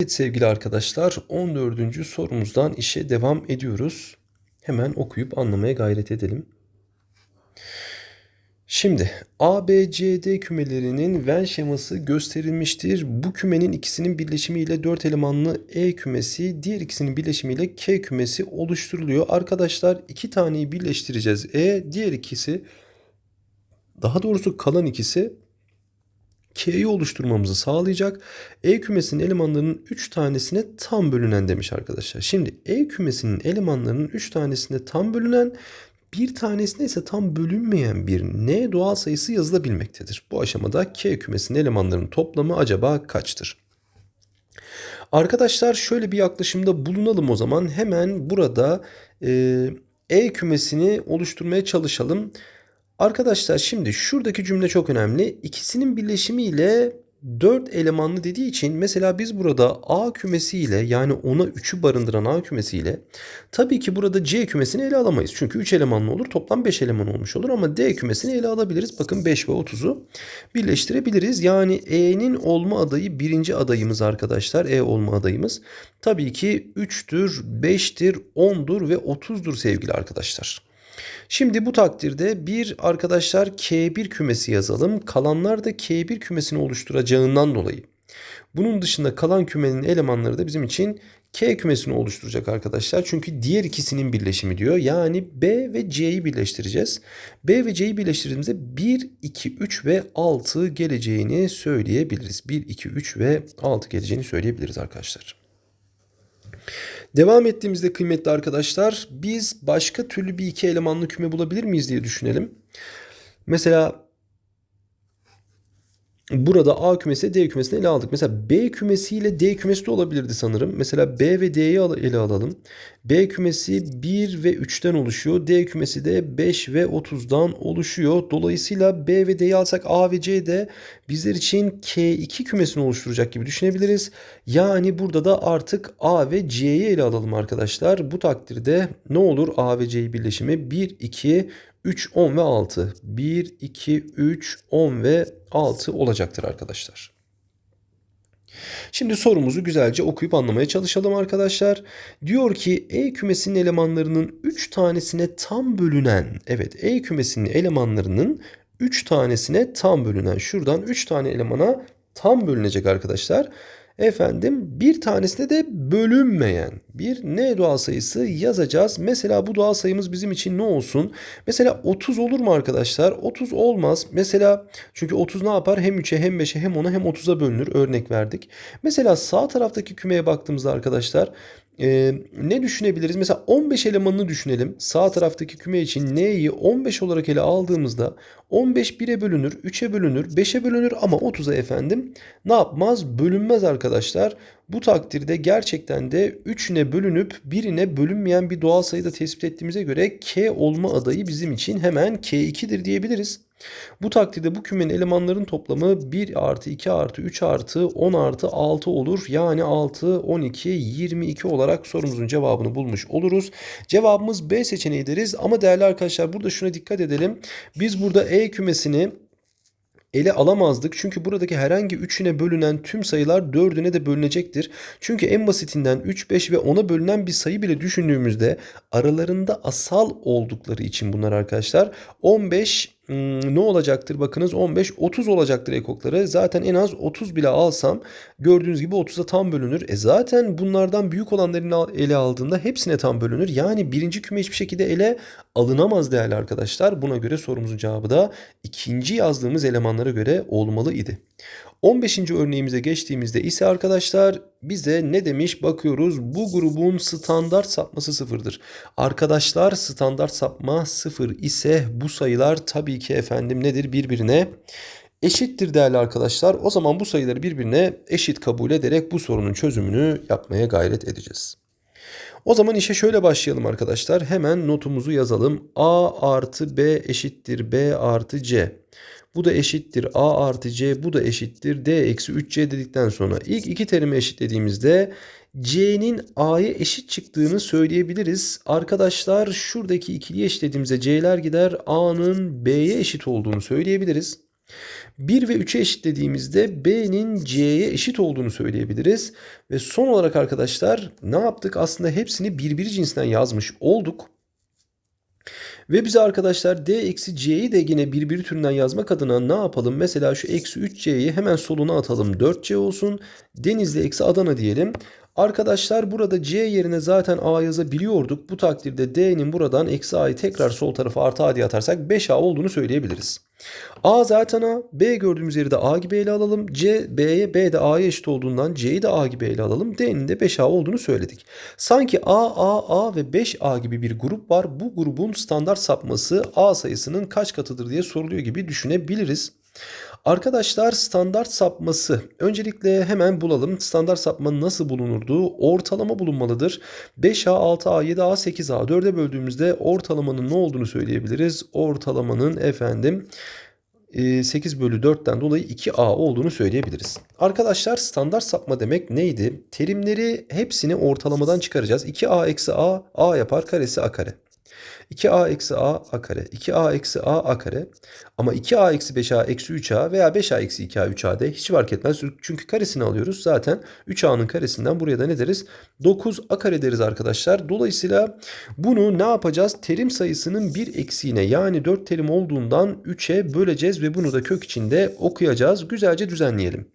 Evet sevgili arkadaşlar 14. sorumuzdan işe devam ediyoruz. Hemen okuyup anlamaya gayret edelim. Şimdi A, B, C, D kümelerinin Venn şeması gösterilmiştir. Bu kümenin ikisinin birleşimiyle 4 elemanlı E kümesi, diğer ikisinin birleşimiyle K kümesi oluşturuluyor. Arkadaşlar iki taneyi birleştireceğiz. E, diğer ikisi daha doğrusu kalan ikisi K'yi oluşturmamızı sağlayacak. E kümesinin elemanlarının 3 tanesine tam bölünen demiş arkadaşlar. Şimdi E kümesinin elemanlarının 3 tanesine tam bölünen bir tanesine ise tam bölünmeyen bir n doğal sayısı yazılabilmektedir. Bu aşamada K kümesinin elemanlarının toplamı acaba kaçtır? Arkadaşlar şöyle bir yaklaşımda bulunalım o zaman. Hemen burada e, E kümesini oluşturmaya çalışalım. Arkadaşlar şimdi şuradaki cümle çok önemli. İkisinin birleşimiyle 4 elemanlı dediği için mesela biz burada A kümesiyle yani ona 3'ü barındıran A kümesiyle tabii ki burada C kümesini ele alamayız. Çünkü 3 elemanlı olur toplam 5 eleman olmuş olur ama D kümesini ele alabiliriz. Bakın 5 ve 30'u birleştirebiliriz. Yani E'nin olma adayı birinci adayımız arkadaşlar. E olma adayımız. Tabii ki 3'tür, 5'tir, 10'dur ve 30'dur sevgili arkadaşlar. Şimdi bu takdirde bir arkadaşlar K1 kümesi yazalım. Kalanlar da K1 kümesini oluşturacağından dolayı. Bunun dışında kalan kümenin elemanları da bizim için K kümesini oluşturacak arkadaşlar. Çünkü diğer ikisinin birleşimi diyor. Yani B ve C'yi birleştireceğiz. B ve C'yi birleştirdiğimizde 1, 2, 3 ve 6 geleceğini söyleyebiliriz. 1, 2, 3 ve 6 geleceğini söyleyebiliriz arkadaşlar. Devam ettiğimizde kıymetli arkadaşlar biz başka türlü bir iki elemanlı küme bulabilir miyiz diye düşünelim. Mesela burada A kümesi D kümesini ele aldık. Mesela B kümesi ile D kümesi de olabilirdi sanırım. Mesela B ve D'yi ele alalım. B kümesi 1 ve 3'ten oluşuyor. D kümesi de 5 ve 30'dan oluşuyor. Dolayısıyla B ve D'yi alsak A ve C de bizler için K2 kümesini oluşturacak gibi düşünebiliriz. Yani burada da artık A ve C'yi ele alalım arkadaşlar. Bu takdirde ne olur A ve C birleşimi 1, 2, 3, 10 ve 6. 1, 2, 3, 10 ve 6 olacaktır arkadaşlar. Şimdi sorumuzu güzelce okuyup anlamaya çalışalım arkadaşlar. Diyor ki E kümesinin elemanlarının 3 tanesine tam bölünen, evet E kümesinin elemanlarının 3 tanesine tam bölünen, şuradan 3 tane elemana tam bölünecek arkadaşlar. Efendim bir tanesine de bölünmeyen bir n doğal sayısı yazacağız. Mesela bu doğal sayımız bizim için ne olsun? Mesela 30 olur mu arkadaşlar? 30 olmaz. Mesela çünkü 30 ne yapar? Hem 3'e hem 5'e hem 10'a hem 30'a bölünür. Örnek verdik. Mesela sağ taraftaki kümeye baktığımızda arkadaşlar ee, ne düşünebiliriz? Mesela 15 elemanını düşünelim. Sağ taraftaki küme için n'yi 15 olarak ele aldığımızda 15 1'e bölünür, 3'e bölünür, 5'e bölünür ama 30'a efendim ne yapmaz? Bölünmez arkadaşlar. Bu takdirde gerçekten de 3'üne bölünüp birine bölünmeyen bir doğal sayıda tespit ettiğimize göre k olma adayı bizim için hemen k2'dir diyebiliriz. Bu takdirde bu kümenin elemanların toplamı 1 artı 2 artı 3 artı 10 artı 6 olur. Yani 6, 12, 22 olarak sorumuzun cevabını bulmuş oluruz. Cevabımız B seçeneği deriz. Ama değerli arkadaşlar burada şuna dikkat edelim. Biz burada E kümesini ele alamazdık. Çünkü buradaki herhangi 3'üne bölünen tüm sayılar 4'üne de bölünecektir. Çünkü en basitinden 3, 5 ve 10'a bölünen bir sayı bile düşündüğümüzde aralarında asal oldukları için bunlar arkadaşlar 15 hmm, ne olacaktır? Bakınız 15 30 olacaktır ekokları. Zaten en az 30 bile alsam gördüğünüz gibi 30'a tam bölünür. E zaten bunlardan büyük olanlarını ele aldığında hepsine tam bölünür. Yani birinci küme hiçbir şekilde ele alınamaz değerli arkadaşlar. Buna göre sorumuzun cevabı da ikinci yazdığımız elemanlara göre olmalı idi. 15. örneğimize geçtiğimizde ise arkadaşlar bize ne demiş bakıyoruz. Bu grubun standart sapması sıfırdır. Arkadaşlar standart sapma sıfır ise bu sayılar tabii ki efendim nedir birbirine eşittir değerli arkadaşlar. O zaman bu sayıları birbirine eşit kabul ederek bu sorunun çözümünü yapmaya gayret edeceğiz. O zaman işe şöyle başlayalım arkadaşlar. Hemen notumuzu yazalım. A artı B eşittir B artı C. Bu da eşittir A artı C. Bu da eşittir D eksi 3C dedikten sonra ilk iki terimi eşitlediğimizde C'nin A'ya eşit çıktığını söyleyebiliriz. Arkadaşlar şuradaki ikili eşitlediğimizde C'ler gider A'nın B'ye eşit olduğunu söyleyebiliriz. 1 ve 3'e eşitlediğimizde B'nin C'ye eşit olduğunu söyleyebiliriz. Ve son olarak arkadaşlar ne yaptık? Aslında hepsini birbiri cinsinden yazmış olduk. Ve bize arkadaşlar d eksi c'yi de yine birbiri türünden yazmak adına ne yapalım? Mesela şu eksi 3c'yi hemen soluna atalım 4c olsun. Denizli eksi Adana diyelim. Arkadaşlar burada c yerine zaten a yazabiliyorduk. Bu takdirde d'nin buradan eksi a'yı tekrar sol tarafa artı a diye atarsak 5a olduğunu söyleyebiliriz. A zaten A. B gördüğümüz yeri de A gibi ele alalım. C, B'ye, B de A'ya eşit olduğundan C'yi de A gibi ele alalım. D'nin de 5A olduğunu söyledik. Sanki A, A, A ve 5A gibi bir grup var. Bu grubun standart sapması A sayısının kaç katıdır diye soruluyor gibi düşünebiliriz. Arkadaşlar standart sapması. Öncelikle hemen bulalım. Standart sapma nasıl bulunurdu? Ortalama bulunmalıdır. 5A, 6A, 7A, 8A. 4'e böldüğümüzde ortalamanın ne olduğunu söyleyebiliriz. Ortalamanın efendim 8 e, bölü 4'ten dolayı 2A olduğunu söyleyebiliriz. Arkadaşlar standart sapma demek neydi? Terimleri hepsini ortalamadan çıkaracağız. 2A eksi A, A yapar karesi A kare. 2a eksi a a kare. 2a eksi a a kare. Ama 2a eksi 5a eksi 3a veya 5a eksi 2a 3a de hiç fark etmez. Çünkü karesini alıyoruz. Zaten 3a'nın karesinden buraya da ne deriz? 9a kare deriz arkadaşlar. Dolayısıyla bunu ne yapacağız? Terim sayısının bir eksiğine yani 4 terim olduğundan 3'e böleceğiz ve bunu da kök içinde okuyacağız. Güzelce düzenleyelim.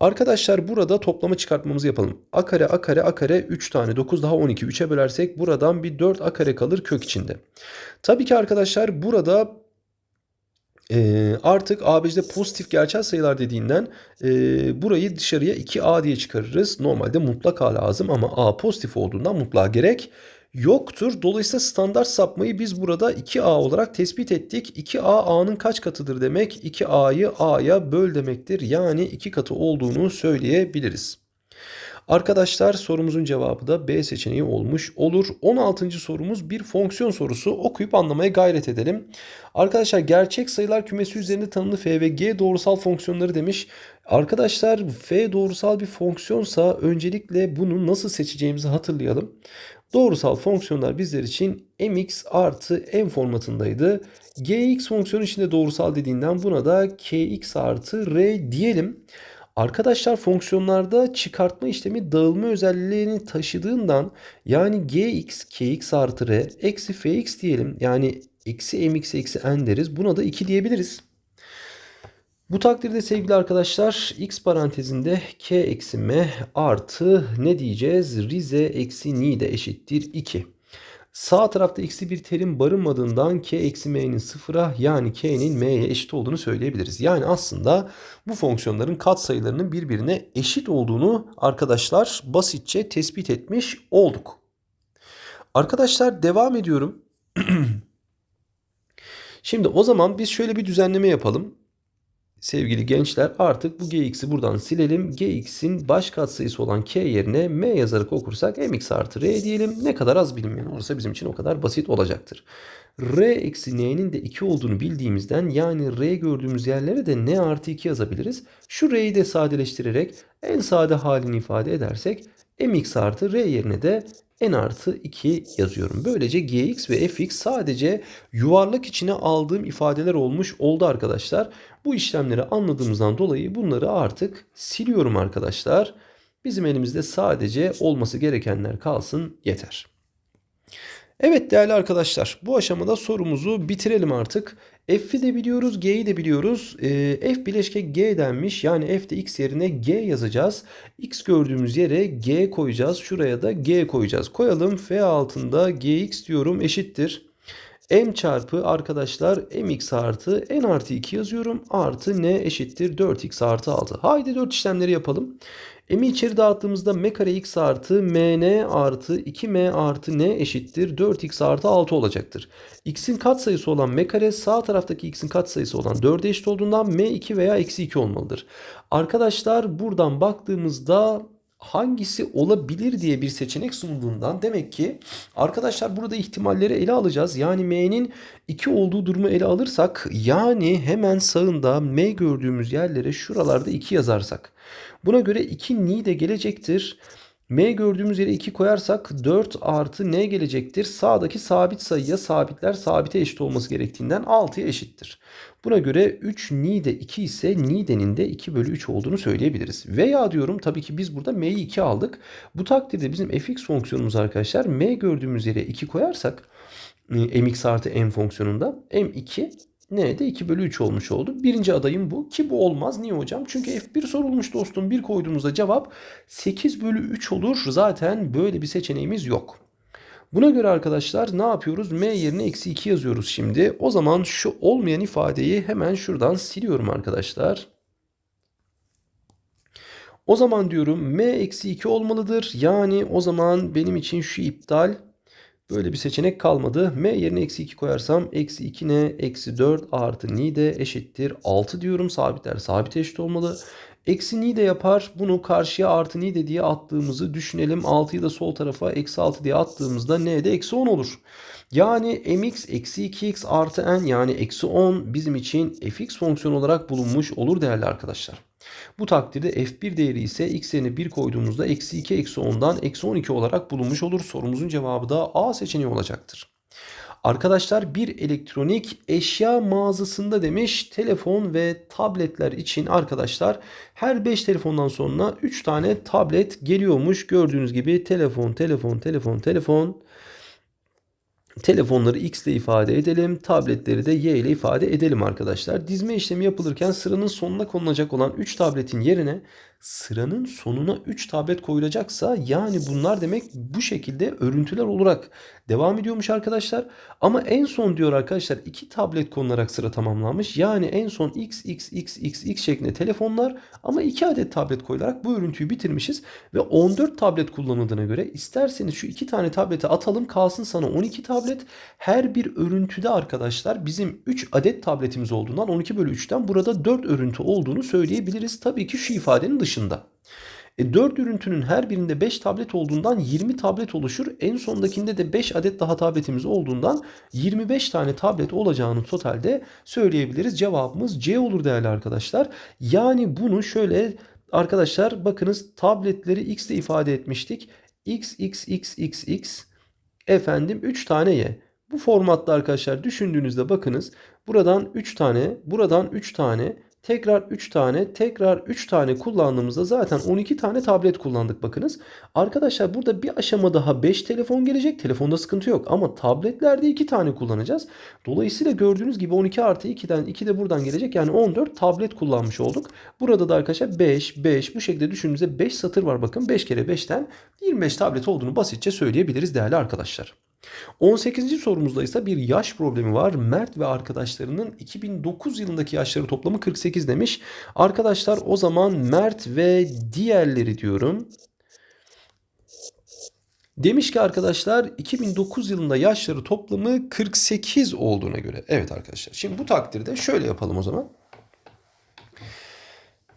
Arkadaşlar burada toplama çıkartmamızı yapalım. A kare A kare A kare 3 tane 9 daha 12 3'e bölersek buradan bir 4 A kare kalır kök içinde. Tabii ki arkadaşlar burada e, artık ABC'de pozitif gerçel sayılar dediğinden e, burayı dışarıya 2A diye çıkarırız. Normalde mutlak A lazım ama A pozitif olduğundan mutlaka gerek yoktur. Dolayısıyla standart sapmayı biz burada 2A olarak tespit ettik. 2A A'nın kaç katıdır demek? 2A'yı A'ya böl demektir. Yani 2 katı olduğunu söyleyebiliriz. Arkadaşlar sorumuzun cevabı da B seçeneği olmuş olur. 16. sorumuz bir fonksiyon sorusu. Okuyup anlamaya gayret edelim. Arkadaşlar gerçek sayılar kümesi üzerinde tanımlı f ve g doğrusal fonksiyonları demiş. Arkadaşlar f doğrusal bir fonksiyonsa öncelikle bunu nasıl seçeceğimizi hatırlayalım. Doğrusal fonksiyonlar bizler için mx artı m formatındaydı. gx fonksiyonu içinde doğrusal dediğinden buna da kx artı r diyelim. Arkadaşlar fonksiyonlarda çıkartma işlemi dağılma özelliğini taşıdığından yani gx, kx artı r eksi fx diyelim. Yani eksi mx eksi n deriz. Buna da 2 diyebiliriz. Bu takdirde sevgili arkadaşlar x parantezinde k eksi m artı ne diyeceğiz? Rize eksi ni de eşittir 2. Sağ tarafta eksi bir terim barınmadığından k eksi m'nin sıfıra yani k'nin m'ye eşit olduğunu söyleyebiliriz. Yani aslında bu fonksiyonların katsayılarının birbirine eşit olduğunu arkadaşlar basitçe tespit etmiş olduk. Arkadaşlar devam ediyorum. Şimdi o zaman biz şöyle bir düzenleme yapalım sevgili gençler artık bu gx'i buradan silelim. gx'in baş katsayısı olan k yerine m yazarak okursak mx artı r diyelim. Ne kadar az bilinmeyen olursa bizim için o kadar basit olacaktır. r eksi n'nin de 2 olduğunu bildiğimizden yani r gördüğümüz yerlere de n artı 2 yazabiliriz. Şu r'yi de sadeleştirerek en sade halini ifade edersek mx artı r yerine de n artı 2 yazıyorum. Böylece gx ve fx sadece yuvarlak içine aldığım ifadeler olmuş oldu arkadaşlar. Bu işlemleri anladığımızdan dolayı bunları artık siliyorum arkadaşlar. Bizim elimizde sadece olması gerekenler kalsın yeter. Evet değerli arkadaşlar bu aşamada sorumuzu bitirelim artık. F'i de biliyoruz G'yi de biliyoruz. E, F bileşke G denmiş yani F'de X yerine G yazacağız. X gördüğümüz yere G koyacağız. Şuraya da G koyacağız. Koyalım F altında Gx diyorum eşittir. M çarpı arkadaşlar mx artı n artı 2 yazıyorum. Artı n eşittir 4x artı 6. Haydi 4 işlemleri yapalım. M'i içeri dağıttığımızda m kare x artı mn artı 2m artı n eşittir 4x artı 6 olacaktır. x'in katsayısı olan m kare sağ taraftaki x'in katsayısı olan 4'e eşit olduğundan m 2 veya eksi 2 olmalıdır. Arkadaşlar buradan baktığımızda hangisi olabilir diye bir seçenek sunduğundan demek ki arkadaşlar burada ihtimalleri ele alacağız. Yani m'nin 2 olduğu durumu ele alırsak yani hemen sağında m gördüğümüz yerlere şuralarda 2 yazarsak Buna göre 2 ni de gelecektir. M gördüğümüz yere 2 koyarsak 4 artı n gelecektir. Sağdaki sabit sayıya sabitler sabite eşit olması gerektiğinden 6'ya eşittir. Buna göre 3 nide 2 ise nidenin de 2 bölü 3 olduğunu söyleyebiliriz. Veya diyorum tabii ki biz burada m'yi 2 aldık. Bu takdirde bizim fx fonksiyonumuz arkadaşlar m gördüğümüz yere 2 koyarsak e, mx artı n fonksiyonunda m2 ne de 2 bölü 3 olmuş oldu. Birinci adayım bu ki bu olmaz. Niye hocam? Çünkü F1 sorulmuş dostum. 1 koyduğumuzda cevap 8 bölü 3 olur. Zaten böyle bir seçeneğimiz yok. Buna göre arkadaşlar ne yapıyoruz? M yerine eksi 2 yazıyoruz şimdi. O zaman şu olmayan ifadeyi hemen şuradan siliyorum arkadaşlar. O zaman diyorum M eksi 2 olmalıdır. Yani o zaman benim için şu iptal Böyle bir seçenek kalmadı. M yerine eksi 2 koyarsam eksi 2 ne? Eksi 4 artı ni de eşittir. 6 diyorum. Sabitler sabit eşit olmalı. Eksi ni de yapar. Bunu karşıya artı ni de diye attığımızı düşünelim. 6'yı da sol tarafa eksi 6 diye attığımızda n de eksi 10 olur. Yani mx eksi 2x artı n yani eksi 10 bizim için fx fonksiyon olarak bulunmuş olur değerli arkadaşlar. Bu takdirde f1 değeri ise x yerine 1 koyduğumuzda eksi 2 eksi 10'dan eksi 12 olarak bulunmuş olur. Sorumuzun cevabı da A seçeneği olacaktır. Arkadaşlar bir elektronik eşya mağazasında demiş telefon ve tabletler için arkadaşlar her 5 telefondan sonra 3 tane tablet geliyormuş. Gördüğünüz gibi telefon, telefon, telefon, telefon. Telefonları X ile ifade edelim. Tabletleri de Y ile ifade edelim arkadaşlar. Dizme işlemi yapılırken sıranın sonuna konulacak olan 3 tabletin yerine sıranın sonuna 3 tablet koyulacaksa yani bunlar demek bu şekilde örüntüler olarak devam ediyormuş arkadaşlar. Ama en son diyor arkadaşlar 2 tablet konularak sıra tamamlanmış. Yani en son x x x x x şeklinde telefonlar ama 2 adet tablet koyularak bu örüntüyü bitirmişiz. Ve 14 tablet kullanıldığına göre isterseniz şu 2 tane tableti atalım kalsın sana 12 tablet. Her bir örüntüde arkadaşlar bizim 3 adet tabletimiz olduğundan 12 bölü 3'ten burada 4 örüntü olduğunu söyleyebiliriz. Tabii ki şu ifadenin dışında. E 4 ürüntünün her birinde 5 tablet olduğundan 20 tablet oluşur. En sondakinde de 5 adet daha tabletimiz olduğundan 25 tane tablet olacağını totalde söyleyebiliriz. Cevabımız C olur değerli arkadaşlar. Yani bunu şöyle arkadaşlar bakınız tabletleri x ile ifade etmiştik. x x x x x efendim 3 tane y. Bu formatta arkadaşlar düşündüğünüzde bakınız buradan 3 tane buradan 3 tane Tekrar 3 tane, tekrar 3 tane kullandığımızda zaten 12 tane tablet kullandık bakınız. Arkadaşlar burada bir aşama daha 5 telefon gelecek. Telefonda sıkıntı yok ama tabletlerde 2 tane kullanacağız. Dolayısıyla gördüğünüz gibi 12 artı 2'den 2 de buradan gelecek. Yani 14 tablet kullanmış olduk. Burada da arkadaşlar 5, 5 bu şekilde düşündüğünüzde 5 satır var bakın. 5 kere 5'ten 25 tablet olduğunu basitçe söyleyebiliriz değerli arkadaşlar. 18. sorumuzda ise bir yaş problemi var. Mert ve arkadaşlarının 2009 yılındaki yaşları toplamı 48 demiş. Arkadaşlar o zaman Mert ve diğerleri diyorum. Demiş ki arkadaşlar 2009 yılında yaşları toplamı 48 olduğuna göre. Evet arkadaşlar. Şimdi bu takdirde şöyle yapalım o zaman.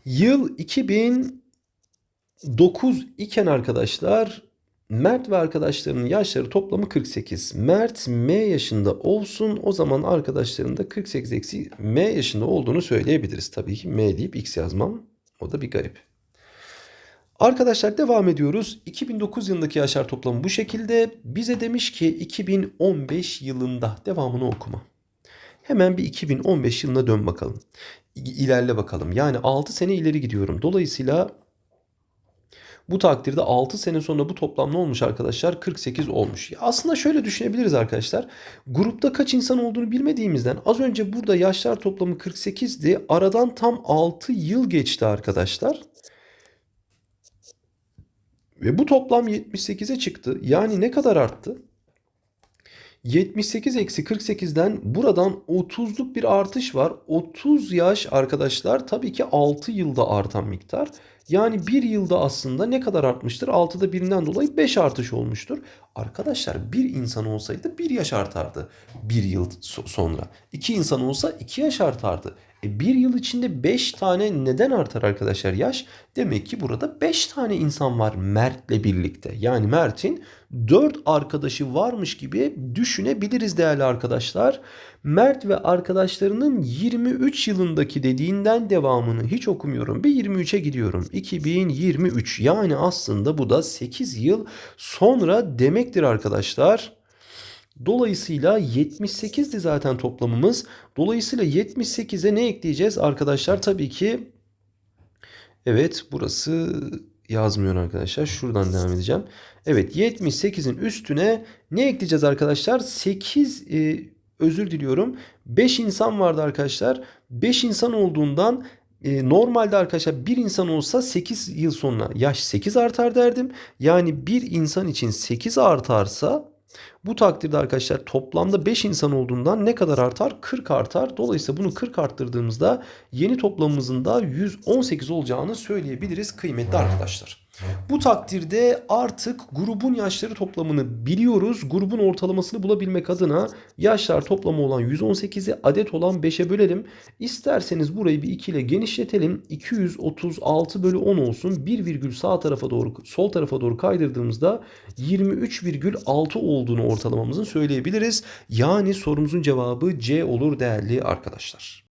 Yıl 2009 iken arkadaşlar Mert ve arkadaşlarının yaşları toplamı 48. Mert M yaşında olsun. O zaman arkadaşlarının da 48 eksi M yaşında olduğunu söyleyebiliriz. Tabii ki M deyip X yazmam. O da bir garip. Arkadaşlar devam ediyoruz. 2009 yılındaki yaşlar toplamı bu şekilde. Bize demiş ki 2015 yılında devamını okuma. Hemen bir 2015 yılına dön bakalım. İlerle bakalım. Yani 6 sene ileri gidiyorum. Dolayısıyla bu takdirde 6 sene sonra bu toplam ne olmuş arkadaşlar? 48 olmuş. Ya aslında şöyle düşünebiliriz arkadaşlar. Grupta kaç insan olduğunu bilmediğimizden az önce burada yaşlar toplamı 48'di. Aradan tam 6 yıl geçti arkadaşlar. Ve bu toplam 78'e çıktı. Yani ne kadar arttı? 78 eksi 48'den buradan 30'luk bir artış var. 30 yaş arkadaşlar tabii ki 6 yılda artan miktar. Yani bir yılda aslında ne kadar artmıştır? 6'da birinden dolayı 5 artış olmuştur. Arkadaşlar bir insan olsaydı 1 yaş artardı bir yıl sonra. 2 insan olsa 2 yaş artardı. E, bir yıl içinde 5 tane neden artar arkadaşlar yaş? Demek ki burada 5 tane insan var Mert'le birlikte. Yani Mert'in 4 arkadaşı varmış gibi düşünebiliriz değerli arkadaşlar. Mert ve arkadaşlarının 23 yılındaki dediğinden devamını hiç okumuyorum. Bir 23'e gidiyorum. 2023 yani aslında bu da 8 yıl sonra demektir arkadaşlar. Dolayısıyla 78'di zaten toplamımız. Dolayısıyla 78'e ne ekleyeceğiz arkadaşlar? Tabii ki evet burası yazmıyor arkadaşlar. Şuradan devam edeceğim. Evet 78'in üstüne ne ekleyeceğiz arkadaşlar? 8 e, özür diliyorum. 5 insan vardı arkadaşlar. 5 insan olduğundan e, normalde arkadaşlar bir insan olsa 8 yıl sonra yaş 8 artar derdim. Yani bir insan için 8 artarsa bu takdirde arkadaşlar toplamda 5 insan olduğundan ne kadar artar? 40 artar. Dolayısıyla bunu 40 arttırdığımızda yeni toplamımızın da 118 olacağını söyleyebiliriz kıymetli arkadaşlar. Bu takdirde artık grubun yaşları toplamını biliyoruz. Grubun ortalamasını bulabilmek adına yaşlar toplamı olan 118'i adet olan 5'e bölelim. İsterseniz burayı bir 2 ile genişletelim. 236 bölü 10 olsun. Bir virgül sağ tarafa doğru sol tarafa doğru kaydırdığımızda 23,6 olduğunu ortalamamızın söyleyebiliriz. Yani sorumuzun cevabı C olur değerli arkadaşlar.